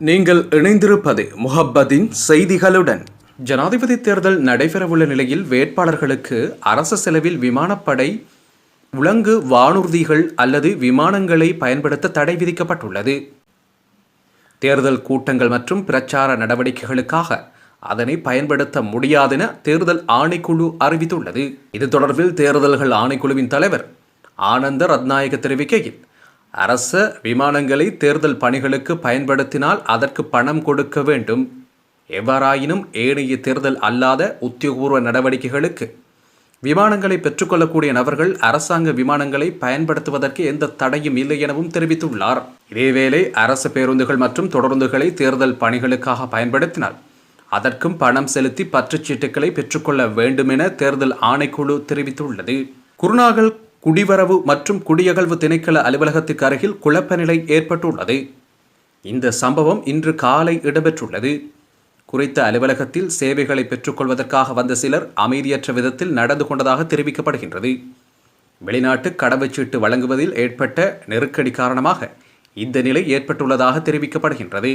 நீங்கள் இணைந்திருப்பது முஹப்பதின் செய்திகளுடன். ஜனாதிபதி தேர்தல் நடைபெறவுள்ள நிலையில் வேட்பாளர்களுக்கு அரசு செலவில் விமானப்படை உலங்கு வானூர்திகள் அல்லது விமானங்களை பயன்படுத்த தடை விதிக்கப்பட்டுள்ளது. தேர்தல் கூட்டங்கள் மற்றும் பிரச்சார நடவடிக்கைகளுக்காக அதனை பயன்படுத்த முடியாதென தேர்தல் ஆணைக்குழு அறிவித்துள்ளது. இது தொடர்பில் தேர்தல்கள் ஆணைக்குழுவின் தலைவர் ஆனந்த ரத்நாயக தெரிவிக்கையில் அரச விமானங்களை தேர்தல் பணிகளுக்கு பயன்படுத்தினால் அதற்கு பணம் கொடுக்க வேண்டும். எவ்வாறாயினும் ஏனைய தேர்தல் அல்லாத உத்தியோகபூர்வ நடவடிக்கைகளுக்கு. விமானங்களை பெற்றுக்கொள்ளக்கூடிய நபர்கள் அரசாங்க விமானங்களை பயன்படுத்துவதற்கு எந்த தடையும் இல்லை எனவும் தெரிவித்துள்ளார். இதேவேளை அரசு பேருந்துகள் மற்றும் தொடருந்துகளை தேர்தல் பணிகளுக்காக பயன்படுத்தினால் அதற்கும் பணம் செலுத்தி பற்றுச்சீட்டுகளை பெற்றுக்கொள்ள வேண்டும் என தேர்தல் ஆணைக்குழு தெரிவித்துள்ளது. குருநாகல் குடிவரவு மற்றும் குடியகழ்வு திணைக்கள அலுவலகத்துக்கு அருகில் குழப்ப நிலை ஏற்பட்டுள்ளது. இந்த சம்பவம் இன்று காலை இடம்பெற்றுள்ளது. குறித்த அலுவலகத்தில் சேவைகளை பெற்றுக்கொள்வதற்காக வந்த சிலர் அமைதியற்ற விதத்தில் நடந்து கொண்டதாக தெரிவிக்கப்படுகின்றது. வெளிநாட்டு கடவுச்சீட்டு வழங்குவதில் ஏற்பட்ட நெருக்கடி காரணமாக இந்த நிலை ஏற்பட்டுள்ளதாக தெரிவிக்கப்படுகின்றது.